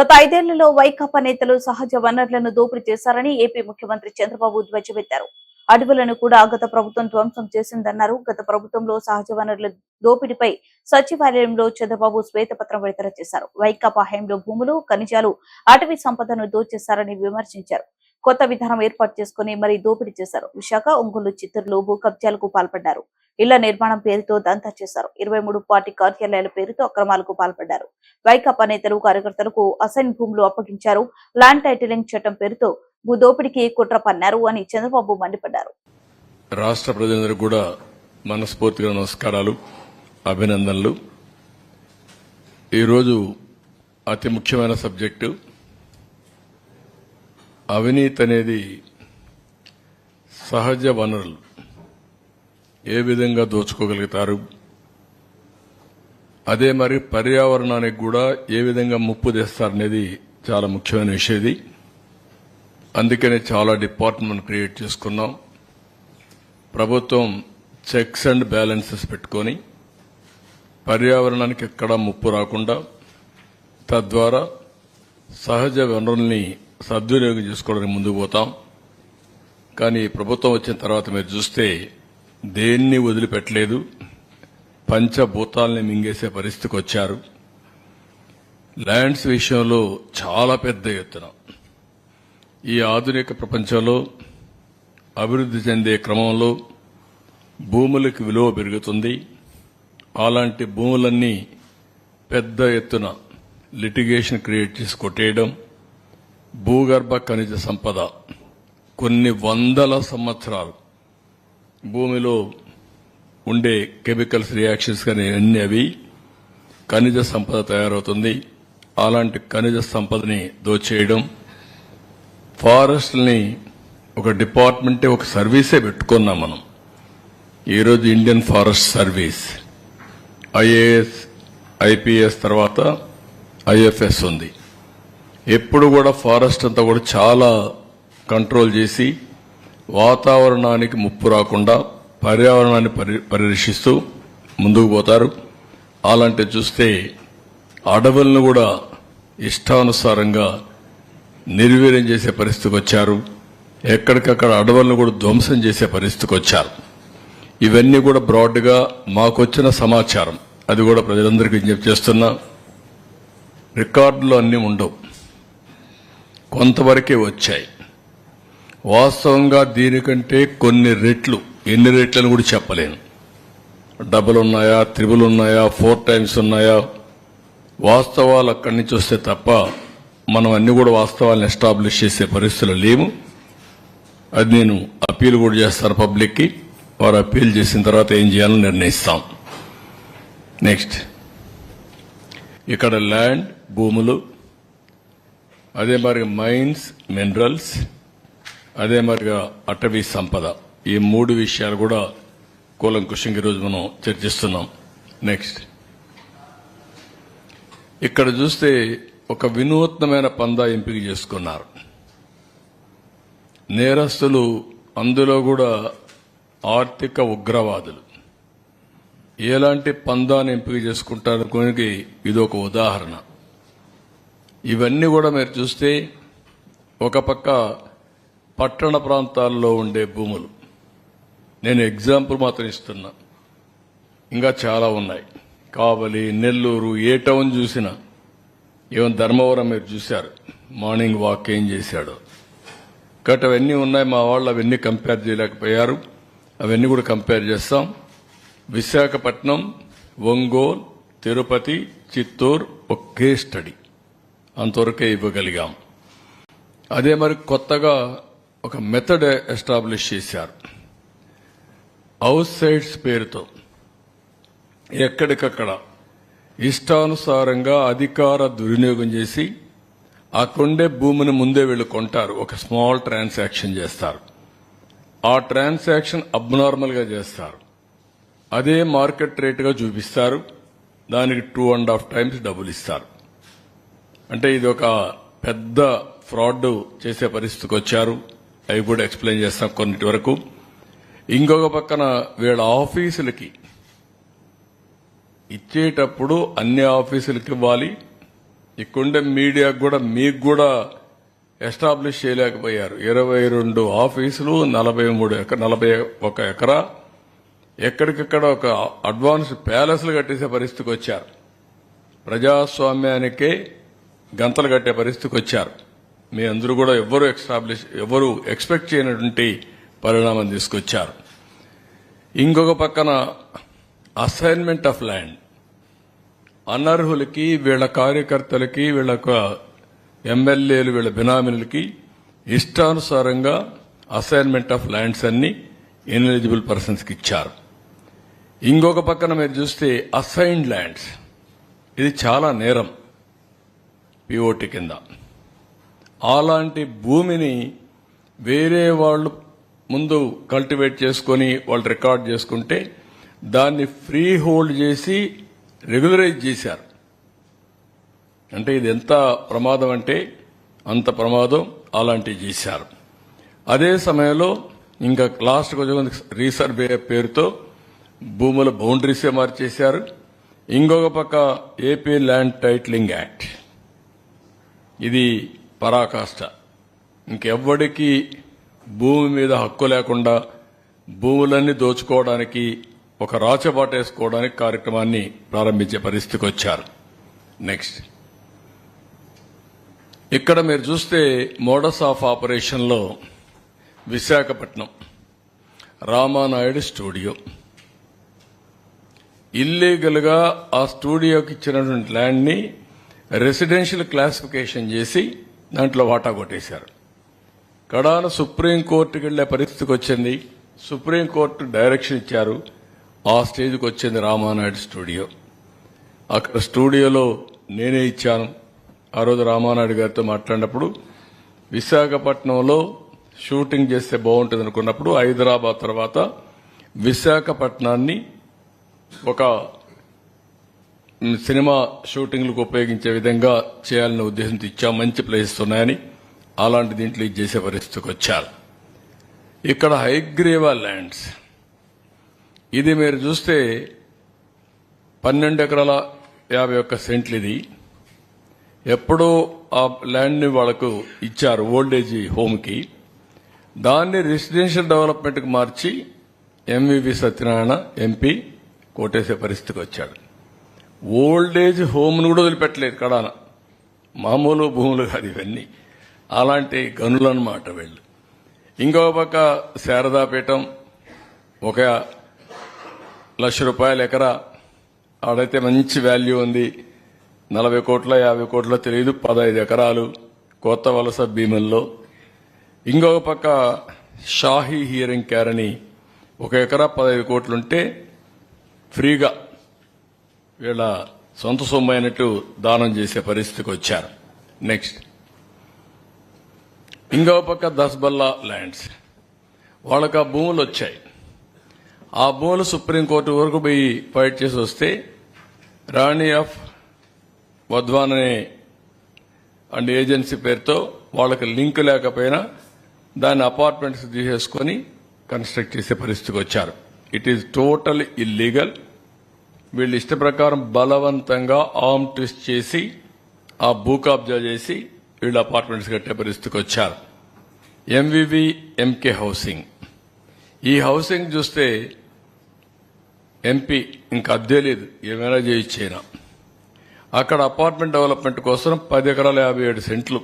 గత ఐదేళ్ళలో వైకాపా నేతలు సహజ వనరులను దోపిడీ చేశారని ఏపీ ముఖ్యమంత్రి చంద్రబాబు ధ్వజమెత్తారు. అడవులను కూడా గత ప్రభుత్వం ధ్వంసం చేసిందన్నారు. గత ప్రభుత్వంలో సహజ వనరుల దోపిడీపై సచివాలయంలో చంద్రబాబు శ్వేతపత్రం విడుదల చేశారు. వైకాపా హయాంలో భూములు ఖనిజాలు అటవీ సంపదను దోచేశారని విమర్శించారు. కొత్త విధానం ఏర్పాటు చేసుకుని మరి దోపిడీ చేశారు. విశాఖ ఒంగోలు చిత్తూరులో భూ కబ్జాలకు పాల్పడ్డారు. ఇళ్ళ నిర్మాణం పేరుతో దంతా చేశారు. ఇరవై మూడు పార్టీ కార్యాలయాల పేరుతో అక్రమాలకు పాల్పడ్డారు. వైకాపా నేతలు కార్యకర్తలకు అసైన్ భూములు అప్పగించారు. ల్యాండ్ టైటిలింగ్ చట్టం పేరుతో భూ దోపిడీకి కుట్ర పన్నారు అని చంద్రబాబు మండిపడ్డారు. రాష్ట్ర ప్రజలందరూ కూడా మనస్ఫూర్తిగా నమస్కారాలు అభినందనలు. ఈరోజు అతి ముఖ్యమైన సబ్జెక్టు అవినీతి అనేది సహజ వనరులు. ఏ విధంగా దోచుకోగలుగుతారు? అదే మరి పర్యావరణానికి కూడా ఏ విధంగా ముప్పు తెస్తారనేది చాలా ముఖ్యమైన విషయం ఇది అందుకనే చాలా డిపార్ట్మెంట్ క్రియేట్ చేసుకున్నాం. ప్రభుత్వం చెక్స్ అండ్ బ్యాలెన్సెస్ పెట్టుకొని పర్యావరణానికి ఎక్కడా ముప్పు రాకుండా తద్వారా సహజ వనరుల్ని సద్వినియోగం చేసుకోవడానికి ముందుకు పోతాం. కానీ ప్రభుత్వం వచ్చిన తర్వాత మీరు చూస్తే దేన్ని వదిలిపెట్టలేదు. పంచభూతాల్ని మింగేసే పరిస్థితికి వచ్చారు. ల్యాండ్స్ విషయంలో చాలా పెద్ద ఎత్తున ఈ ఆధునిక ప్రపంచంలో అభివృద్ధి చెందే క్రమంలో భూములకు విలువ పెరుగుతుంది. అలాంటి భూములన్నీ పెద్ద ఎత్తున లిటిగేషన్ క్రియేట్ చేసి కొట్టేయడం భూగర్భ ఖనిజ సంపద. కొన్ని వందల సంవత్సరాలు. భూమిలో ఉండే కెమికల్స్ రియాక్షన్స్ కానీ అన్ని అవి ఖనిజ సంపద తయారవుతుంది. అలాంటి ఖనిజ సంపదని దోచేయడం ఫారెస్ట్ని ఒక డిపార్ట్మెంటే ఒక సర్వీసే పెట్టుకున్నాం మనం. ఈరోజు Indian forest service. IAS IPS తర్వాత ఐఎఫ్ఎస్ ఉంది. ఎప్పుడు కూడా ఫారెస్ట్ అంతా కూడా చాలా కంట్రోల్ చేసి వాతావరణానికి ముప్పు రాకుండా పర్యావరణాన్ని పరి- పరిరక్షిస్తూ ముందుకు పోతారు. అలాంటి చూస్తే అడవులను కూడా ఇష్టానుసారంగా నిర్వీర్యం చేసే పరిస్థితికి వచ్చారు. ఎక్కడికక్కడ అడవులను కూడా ధ్వంసం చేసే పరిస్థితికి వచ్చారు. ఇవన్నీ కూడా బ్రాడ్గా మాకొచ్చిన సమాచారం. అది కూడా ప్రజలందరికీ విజ్ఞప్తి చేస్తున్నా. రికార్డులు అన్నీ ఉండవు. కొంతవరకే వచ్చాయి. వాస్తవంగా దీనికంటే కొన్ని రెట్లు ఎన్ని రెట్లను కూడా చెప్పలేను. డబుల్ ఉన్నాయా త్రిబుల్ ఉన్నాయా ఫోర్ టైమ్స్ ఉన్నాయా? వాస్తవాలు అక్కడి నుంచి వస్తే తప్ప మనం అన్ని కూడా వాస్తవాలను ఎస్టాబ్లిష్ చేసే పరిస్థితులు లేము అది నేను అప్పీల్ కూడా చేస్తాను పబ్లిక్కి. వారు అప్పీల్ చేసిన తర్వాత ఏం చేయాలని నిర్ణయిస్తాం. నెక్స్ట్. ఇక్కడ ల్యాండ్ భూములు అదే మరి మైన్స్ మినరల్స్ అదే మరిగా అటవీ సంపద. ఈ మూడు విషయాలు కూడా కూలంకుషంగా ఈరోజు మనం చర్చిస్తున్నాం. నెక్స్ట్ ఇక్కడ చూస్తే ఒక వినూత్నమైన పందా ఎంపిక చేసుకున్నారు. నేరస్తులు అందులో కూడా ఆర్థిక ఉగ్రవాదులు. ఎలాంటి పందాన్ని ఎంపిక చేసుకుంటారు? కొనికి ఇది ఒక ఉదాహరణ. ఇవన్నీ కూడా మీరు చూస్తే ఒక పక్క పట్టణ ప్రాంతాల్లో ఉండే భూములు. నేను ఎగ్జాంపుల్ మాత్రం ఇస్తున్నా. ఇంకా చాలా ఉన్నాయి. కావలి నెల్లూరు ఏ టౌన్ చూసినా ఏమైనా ధర్మవరం మీరు చూశారు. మార్నింగ్ వాక్ ఏం చేశాడో. కాబట్టి అవన్నీ ఉన్నాయి మా వాళ్ళు అవన్నీ కంపేర్ చేయలేకపోయారు. అవన్నీ కూడా కంపేర్ చేస్తాం. విశాఖపట్నం ఒంగోలు తిరుపతి చిత్తూరు ఒకే స్టడీ. అంతవరకే ఇవ్వగలిగాం. అదే మరి కొత్తగా ఒక మెథడ్ ఎస్టాబ్లిష్ చేశారు. అవుట్ సైడ్స్ పేరుతో. ఎక్కడికక్కడ ఇష్టానుసారంగా అధికార దుర్వినియోగం చేసి ఆ కొండే భూమిని ముందే వీళ్ళు కొంటారు. ఒక స్మాల్ ట్రాన్సాక్షన్ చేస్తారు. ఆ ట్రాన్సాక్షన్ అబ్నార్మల్గా చేస్తారు. అదే మార్కెట్ రేటుగా చూపిస్తారు. దానికి టూ అండ్ హాఫ్ టైమ్స్ డబ్బులు ఇస్తారు. అంటే ఇది ఒక పెద్ద ఫ్రాడ్ చేసే పరిస్థితికి వచ్చారు. అవి కూడా ఎక్స్ప్లెయిన్ చేస్తాం కొన్నిటి వరకు. ఇంకొక పక్కన వీళ్ళ ఆఫీసులకి ఇచ్చేటప్పుడు అన్ని ఆఫీసులకి ఇవ్వాలి. ఇక్కడుండే మీడియాకు కూడా మీకు కూడా ఎస్టాబ్లిష్ చేయలేకపోయారు. ఇరవై రెండు ఆఫీసులు నలభై మూడు ఎక నలభై ఒక ఎకరా. ఎక్కడికక్కడ ఒక అడ్వాన్స్ ప్యాలెస్లు కట్టేసే పరిస్థితికి వచ్చారు. ప్రజాస్వామ్యానికే గంతలు కట్టే పరిస్థితికి వచ్చారు. మీ అందరూ కూడా ఎవ్వరూ ఎస్టాబ్లిష్ ఎవరు ఎక్స్పెక్ట్ చేయనటువంటి పరిణామం తీసుకొచ్చారు. ఇంకొక పక్కన అసైన్మెంట్ ఆఫ్ ల్యాండ్ అనర్హులకి వీళ్ళ కార్యకర్తలకి వీళ్ళ ఎమ్మెల్యేలు వీళ్ళ బినామినులకి ఇష్టానుసారంగా అసైన్మెంట్ ఆఫ్ ల్యాండ్స్ అన్ని ఇన్ఎలిజిబుల్ పర్సన్స్కి ఇచ్చారు. ఇంకొక పక్కన మీరు చూస్తే అసైన్డ్ ల్యాండ్స్ ఇది చాలా నేరం. పిఓటి కింద. అలాంటి భూమిని వేరే వాళ్ళు ముందు కల్టివేట్ చేసుకొని వాళ్ళు రికార్డ్ చేసుకుంటే దాన్ని ఫ్రీ హోల్డ్ చేసి రెగ్యులరైజ్ చేశారు. అంటే ఇది ఎంత ప్రమాదం అంటే అంత ప్రమాదం అలాంటివి చేశారు. అదే సమయంలో ఇంకా లాస్ట్ కొంచెం రీసర్వే పేరుతో భూముల బౌండరీసే మార్చేశారు. ఇంకొక పక్క ఏపీ ల్యాండ్ టైటిలింగ్ యాక్ట్. ఇది పరాకాష్ట. ఇంకెవ్వడికి భూమి మీద హక్కు లేకుండా భూములన్నీ దోచుకోవడానికి ఒక రాచబాటేసుకోవడానికి కార్యక్రమాన్ని ప్రారంభించే పరిస్థితికి వచ్చారు. నెక్స్ట్. ఇక్కడ మీరు చూస్తే మోడస్ ఆఫ్ ఆపరేషన్లో విశాఖపట్నం రామానాయుడు స్టూడియో. ఇల్లీగల్గా ఆ స్టూడియోకి ఇచ్చినటువంటి ల్యాండ్ని రెసిడెన్షియల్ క్లాసిఫికేషన్ చేసి దాంట్లో వాటా కొట్టేశారు. కడాన సుప్రీంకోర్టుకి వెళ్ళే పరిస్థితికి వచ్చింది. సుప్రీంకోర్టు డైరెక్షన్ ఇచ్చారు. ఆ స్టేజ్కి వచ్చింది రామానాయుడు స్టూడియో. అక్కడ స్టూడియోలో నేనే ఇచ్చాను. ఆ రోజు రామానాయుడు గారితో మాట్లాడినప్పుడు విశాఖపట్నంలో షూటింగ్ చేస్తే బాగుంటుంది అనుకున్నప్పుడు హైదరాబాద్ తర్వాత విశాఖపట్నాన్ని ఒక సినిమా షూటింగ్లకు ఉపయోగించే విధంగా చేయాలనే ఉద్దేశంతో ఇచ్చా మంచి ప్లేసెస్ ఉన్నాయని అలాంటి దీంట్లో ఇది చేసే పరిస్థితికి వచ్చారు. ఇక్కడ హైగ్రేవా ల్యాండ్స్. ఇది మీరు చూస్తే పన్నెండు ఎకరాల యాభై ఒక్క సెంట్లు ఇది. ఎప్పుడో ఆ ల్యాండ్ని వాళ్ళకు ఇచ్చారు ఓల్డేజ్ హోమ్కి. దాన్ని రెసిడెన్షియల్ డెవలప్మెంట్కి మార్చి ఎంవివి సత్యనారాయణ ఎంపీ కోటేసే పరిస్థితికి వచ్చాడు. ఓల్డేజ్ హోమ్ను కూడా వదిలిపెట్టలేదు కడాన. మామూలు భూములు కాదు ఇవన్నీ. అలాంటి గనులన్నమాట వీళ్ళు. ఇంకో పక్క శారదాపీఠం ఒక లక్ష రూపాయల ఎకరా. ఆడైతే మంచి వాల్యూ ఉంది. నలభై కోట్ల యాభై కోట్ల తెలియదు పదహైదు ఎకరాలు కొత్త వలస భీమల్లో. ఇంకొక పక్క షాహీ హియరింగ్ క్యారని. ఒక ఎకరా పదహైదు కోట్లుంటే ఫ్రీగా వీళ్ళ సొంత సొమ్ము అయినట్టు దానం చేసే పరిస్థితికి వచ్చారు. నెక్స్ట్ ఇంకో పక్క దస్బల్లా ల్యాండ్స్. వాళ్ళకు ఆ భూములు వచ్చాయి. ఆ భూములు సుప్రీంకోర్టు వరకు పోయి ఫైట్ చేసి వస్తే రాణి ఆఫ్ వధ్వాన్ అనే అండ్ ఏజెన్సీ పేరుతో వాళ్ళకి లింక్ లేకపోయినా దాన్ని అపార్ట్మెంట్స్ తీసేసుకొని కన్స్ట్రక్ట్ చేసే పరిస్థితికి వచ్చారు. ఇట్ ఈస్ టోటల్ ఇల్లీగల్ వీళ్ళు ఇష్ట ప్రకారం బలవంతంగా ఆర్మ్ ట్విస్ట్ చేసి ఆ భూ కబ్జా చేసి వీళ్ళు అపార్ట్మెంట్స్ కట్టే పరిస్థితికి వచ్చారు. ఎంవివి ఎంకే హౌసింగ్ ఈ హౌసింగ్ చూస్తే ఎంపీ ఇంకా అద్దే లేదు ఏమైనా చేయించేనా అక్కడ అపార్ట్మెంట్ డెవలప్మెంట్ కోసం పది ఎకరాల యాభై ఏడు సెంట్లు